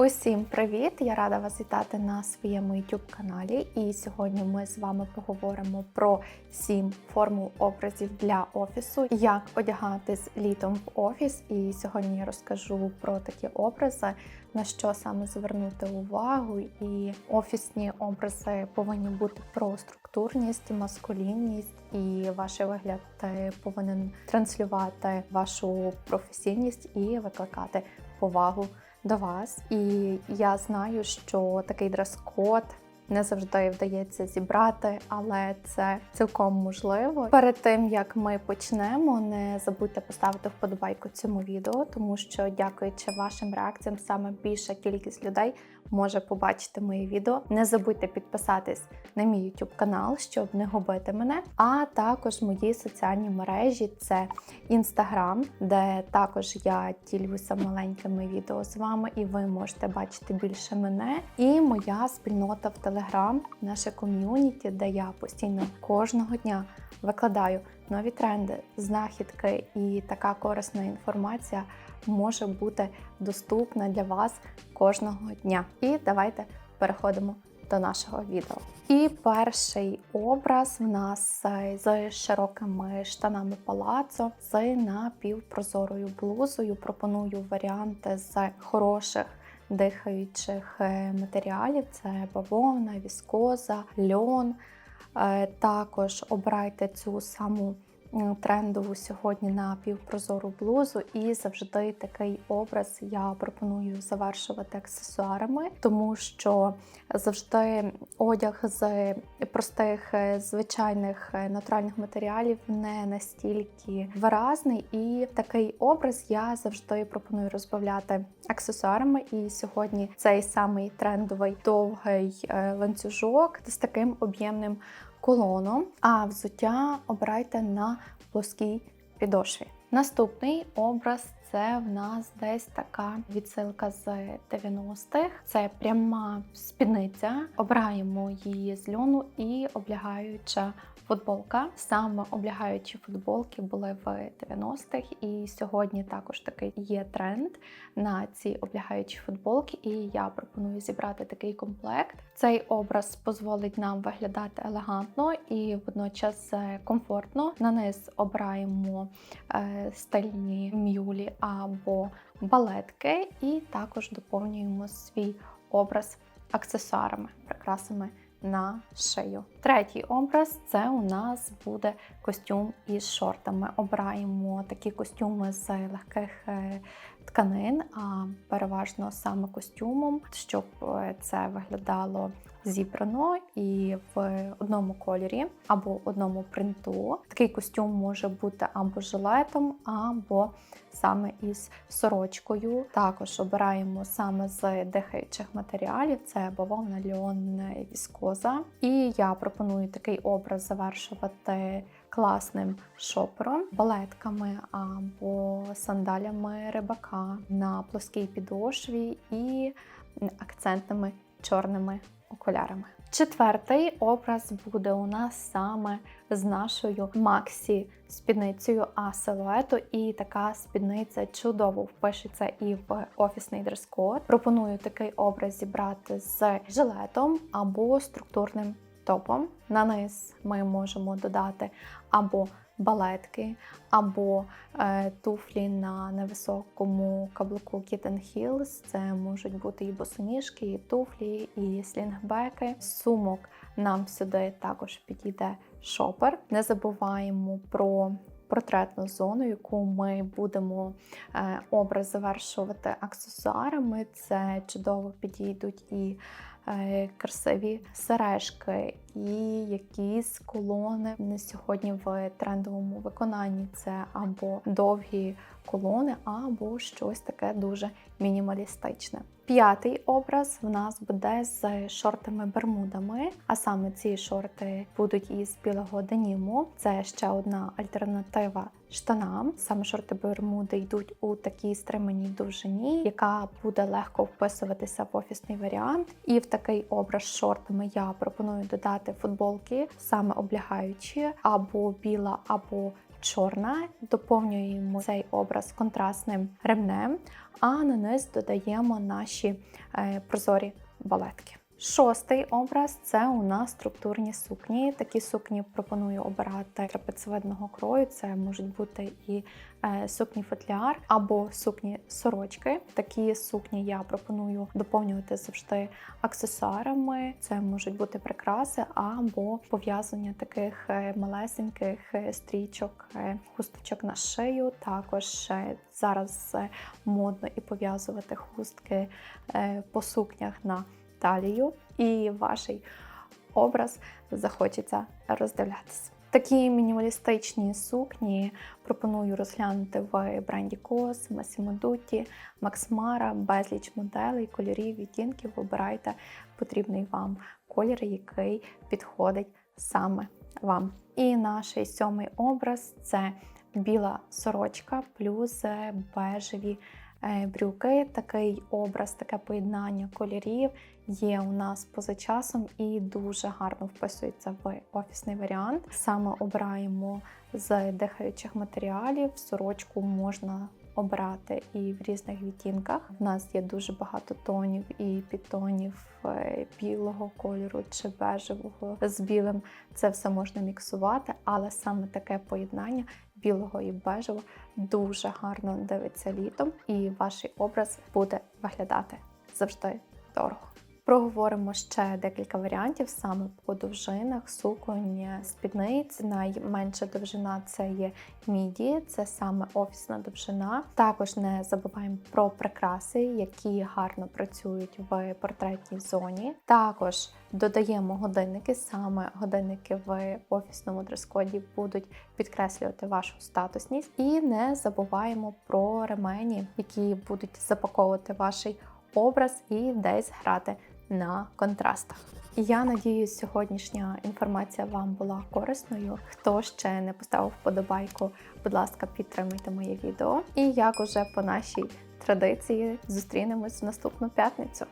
Усім привіт! Я рада вас вітати на своєму YouTube каналі. І сьогодні ми з вами поговоримо про 7 формул образів для офісу, як одягатись літом в офіс. І сьогодні я розкажу про такі образи, на що саме звернути увагу. І офісні образи повинні бути про структурність, маскулінність, і ваш вигляд е, повинен транслювати вашу професійність і викликати повагу до вас. І я знаю, що такий дрес-код не завжди вдається зібрати, але це цілком можливо. Перед тим як ми почнемо, не забудьте поставити вподобайку цьому відео, тому що, дякуючи вашим реакціям, саме більша кількість людей може побачити мої відео. Не забудьте підписатись на мій YouTube канал, щоб не губити мене. А також мої соціальні мережі це Instagram, де також я ділюся маленькими відео з вами, і ви можете бачити більше мене. І моя спільнота в Telegram, наше ком'юніті, де я постійно кожного дня викладаю нові тренди, знахідки і така корисна інформація може бути доступна для вас кожного дня. І давайте переходимо до нашого відео. І перший образ в нас з широкими штанами палацо, з напівпрозорою блузою. Пропоную варіанти з хороших. Дихаючих е, матеріалів це бавовна, віскоза, льон. Е, також обирайте цю саму трендову сьогодні на півпрозору блузу, і завжди такий образ я пропоную завершувати аксесуарами, тому що завжди одяг з простих е, звичайних е, натуральних матеріалів не настільки виразний, і такий образ я завжди пропоную розбавляти аксесуарами. І сьогодні цей самий трендовий довгий е, ланцюжок з таким об'ємним колоном, а взуття обирайте на плоскій підошві. Наступний образ це в нас десь така відсилка з 90-х. Це пряма спідниця. Обираємо її з льону і облягаюча футболка. Саме облягаючі футболки були в 90-х, і сьогодні також такий є тренд на ці облягаючі футболки. І я пропоную зібрати такий комплект. Цей образ дозволить нам виглядати елегантно і водночас е, комфортно. На низ обираємо е, стильні мюлі або балетки, і також доповнюємо свій образ аксесуарами, прикрасами на шию. Третій образ це у нас буде костюм із шортами. Обираємо такі костюми з легких е, тканин, а переважно саме костюмом, щоб е, це виглядало зібрано і в одному кольорі або одному принту. Такий костюм може бути або жилетом, або саме із сорочкою. Також обираємо саме з дихаючих матеріалів: це бавовна, льон, віскоза. І я пропоную такий образ завершувати. Класним шопером, балетками або сандалями рибака на плоскій підошві і акцентними чорними окулярами. Четвертий образ буде у нас саме з нашою Максі спідницею А силуету, і така спідниця чудово впишеться і в офісний дрес-код. Пропоную такий образ зібрати з жилетом або структурним топом. На низ ми можемо додати або балетки або е, туфлі на невисокому каблуку Kitten Heels. Це можуть бути і босоніжки, і туфлі, і слінгбеки. Сумок нам сюди також підійде шопер. Не забуваємо про Портретну зону, яку ми будемо е, образ завершувати аксесуарами. Це чудово підійдуть і красиві сережки і якісь колони на сьогодні в трендовому виконанні. Це або довгі колони, або щось таке дуже мінімалістичне. П'ятий образ в нас буде з шортами-бермудами, а саме ці шорти будуть із білого деніму. Це ще одна альтернатива штанам. Саме шорти бермуди йдуть у такій стриманій довжині, яка буде легко вписуватися в офісний варіант. І в такий образ з шортами я пропоную додати футболки, саме облягаючі, або біла, або чорна. Доповнюємо цей образ контрастним ремнем, а на низ додаємо наші е, прозорі балетки. Шостий образ це у нас структурні сукні. Такі сукні пропоную обирати трапецевидного крою. Це можуть бути і е, сукні футляр або сукні сорочки. Такі сукні я пропоную доповнювати завжди аксесуарами. Це можуть бути прикраси або пов'язання таких е, малесеньких е, стрічок, хусточок на шию. Також зараз модно і пов'язувати хустки по сукнях на талію, і ваш образ захочеться роздивлятися. Такі мінімалістичні сукні пропоную розглянути в бренді COS, Massimo Dutti, Max Mara, безліч моделей, кольорів, відтінків. Вибирайте потрібний вам колір, який підходить саме вам. І наш сьомий образ це біла сорочка плюс е, бежеві брюки. Такий образ, таке поєднання кольорів є у нас поза часом і дуже гарно вписується в офісний варіант. Саме обираємо з дихаючих матеріалів. Сорочку можна обрати і в різних відтінках. У нас є дуже багато тонів і підтонів е, білого кольору чи бежевого з білим. Це все можна міксувати, але саме таке поєднання білого і бежевого дуже гарно дивиться літом, і ваш образ буде виглядати завжди дорого. Проговоримо ще декілька варіантів саме по довжинах, суконь, спідниць. Найменша довжина це є міді, це саме офісна довжина. Також не забуваємо про прикраси, які гарно працюють в портретній зоні. Також додаємо годинники, саме годинники в офісному дрес-коді будуть підкреслювати вашу статусність. І не забуваємо про ремені, які будуть запаковувати ваш образ і десь грати на контрастах. Я надіюсь, сьогоднішня інформація вам була корисною. Хто ще не поставив вподобайку, будь ласка, підтримуйте моє відео. І як уже по нашій традиції зустрінемось в наступну п'ятницю.